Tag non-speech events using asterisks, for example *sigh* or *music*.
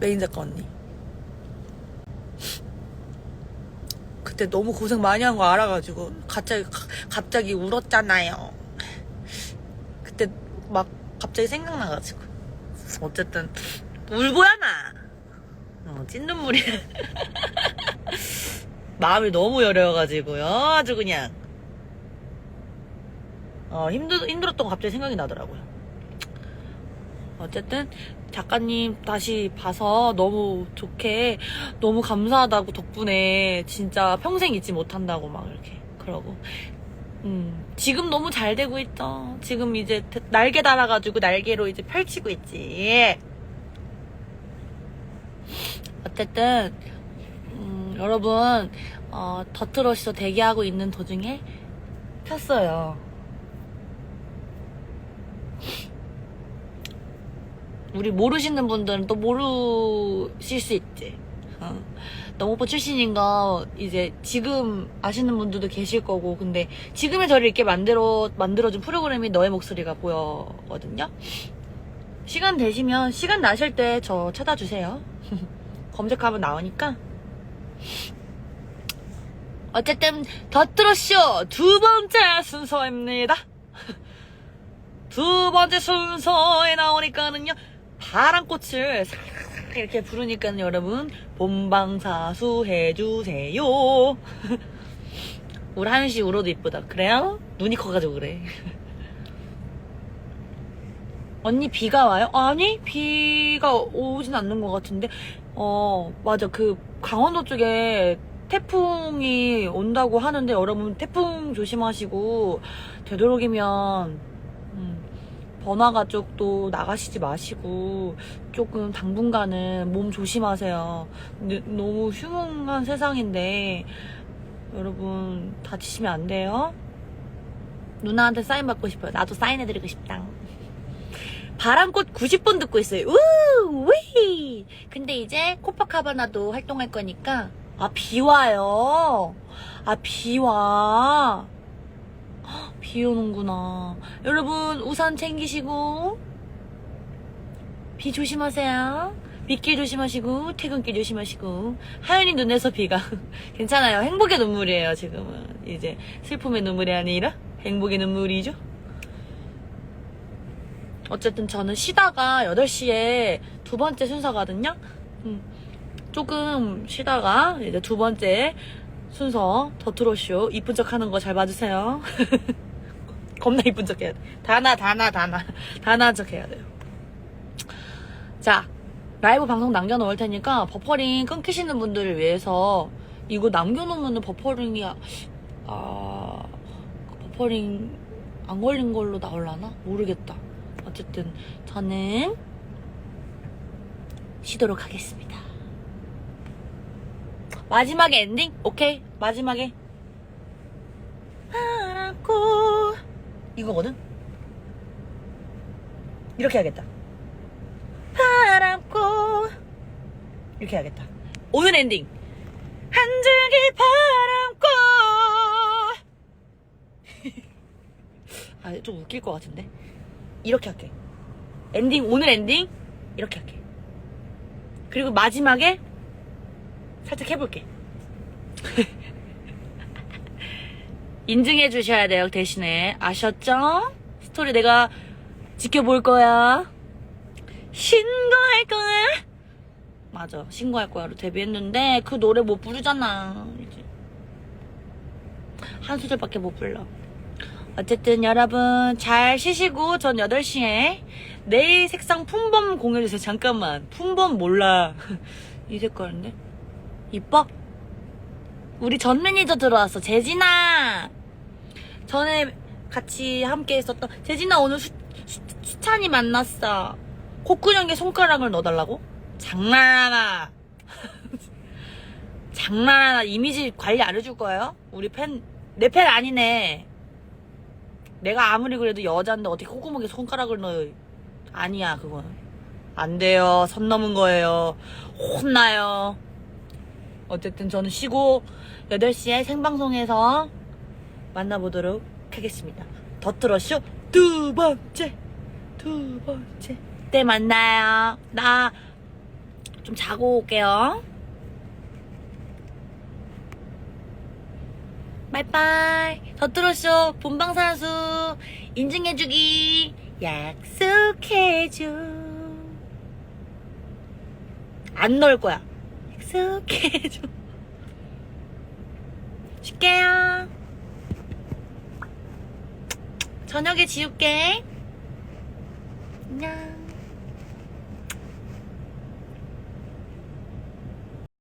메인 작가 언니. 그때 너무 고생 많이 한 거 알아가지고 갑자기 가- 갑자기 울었잖아요. 그때 막 갑자기 생각나가지고 어쨌든 울보야 나. 어, 찐눈물이. *laughs* 마음이 너무 여려가지고요. 아주 그냥 어, 힘들 힘들었던 거 갑자기 생각이 나더라고요. 어쨌든 작가님 다시 봐서 너무 좋게 너무 감사하다고 덕분에 진짜 평생 잊지 못한다고 막 이렇게 그러고. 음 지금 너무 잘 되고 있죠? 지금 이제 날개 달아가지고 날개로 이제 펼치고 있지. 어쨌든 음, 여러분 어, 더트러시서 대기하고 있는 도중에 폈어요 우리 모르시는 분들은 또 모르실 수 있지. 어. 너무뽀 출신인 거 이제 지금 아시는 분들도 계실 거고 근데 지금의 저를 이렇게 만들어 만들어준 프로그램이 너의 목소리가 보여거든요. 시간 되시면 시간 나실 때 저 찾아주세요. *laughs* 검색하면 나오니까. 어쨌든 더트로쇼 두 번째 순서입니다. *laughs* 두 번째 순서에 나오니까는요 파란꽃을 싹 *laughs* 이렇게 부르니까는 여러분. 본방사수 해주세요. 우리 *laughs* 하윤씨 울어도 이쁘다. 그래요? 눈이 커가지고 그래. *laughs* 언니 비가 와요? 아니 비가 오진 않는 것 같은데. 어 맞아. 그 강원도 쪽에 태풍이 온다고 하는데 여러분 태풍 조심하시고 되도록이면 음, 번화가 쪽도 나가시지 마시고 조금 당분간은 몸 조심하세요. 너무 흉흉한 세상인데 여러분 다치시면 안 돼요. 누나한테 사인 받고 싶어요. 나도 사인해드리고 싶다. 바람꽃 90분 듣고 있어요. 우! 위! 근데 이제 코파카바나도 활동할 거니까 아, 비 와요. 아, 비 와. 헉, 비 오는구나. 여러분, 우산 챙기시고, 비 조심하세요. 빗길 조심하시고, 퇴근길 조심하시고, 하연이 눈에서 비가. *laughs* 괜찮아요. 행복의 눈물이에요, 지금은. 이제, 슬픔의 눈물이 아니라, 행복의 눈물이죠. 어쨌든 저는 쉬다가 8시에 두 번째 순서거든요. 음, 조금 쉬다가 이제 두 번째 순서 더트로쇼 이쁜 척 하는 거 잘 봐주세요. *laughs* 겁나 이쁜 척 해야 돼. 다나 다나 다나 다나 척 해야 돼요. 자 라이브 방송 남겨놓을 테니까 버퍼링 끊기시는 분들을 위해서 이거 남겨놓으면 버퍼링이 아, 아 버퍼링 안 걸린 걸로 나올라나 모르겠다. 어쨌든 저는 쉬도록 하겠습니다. 마지막에 엔딩? 오케이. 마지막에. 이거거든? 이렇게 해야겠다. 바람고. 이렇게 해야겠다. 오늘 엔딩. 한 줄기 바람고. 아, 좀 웃길 것 같은데. 이렇게 할게. 엔딩, 오늘 엔딩. 이렇게 할게. 그리고 마지막에 살짝 해볼게. *laughs* 인증해 주셔야 돼요, 대신에. 아셨죠? 스토리 내가 지켜볼 거야. 신고할 거야. 맞아, 신고할 거야로 데뷔했는데 그 노래 못 부르잖아. 이제. 한 소절밖에 못 불러. 어쨌든 여러분 잘 쉬시고 전 8시에 내일 색상 품범 공유해주세요. 잠깐만. 품범 몰라. *laughs* 이 색깔인데? 이뻐? 우리 전 매니저 들어왔어. 재진아! 전에 같이 함께 했었던 재진아 오늘 수, 수, 수찬이 만났어. 콧구멍에 손가락을 넣어달라고? 장난하나. *laughs* 장난하나. 이미지 관리 안 해줄 거예요? 우리 팬, 내 팬 아니네. 내가 아무리 그래도 여자인데 어떻게 콧구멍에 손가락을 넣어요? 아니야, 그건. 안 돼요. 선 넘은 거예요. 혼나요. 어쨌든 저는 쉬고 8시에 생방송에서 만나보도록 하겠습니다. 더트러쇼 두 번째, 두 번째 때 만나요. 나 좀 자고 올게요. 바이바이. 더트로쇼 본방사수 인증해주기 약속해줘. 안 넣을 거야. 약속해줘. *laughs* 쉴게요. 저녁에 지울게. 안녕.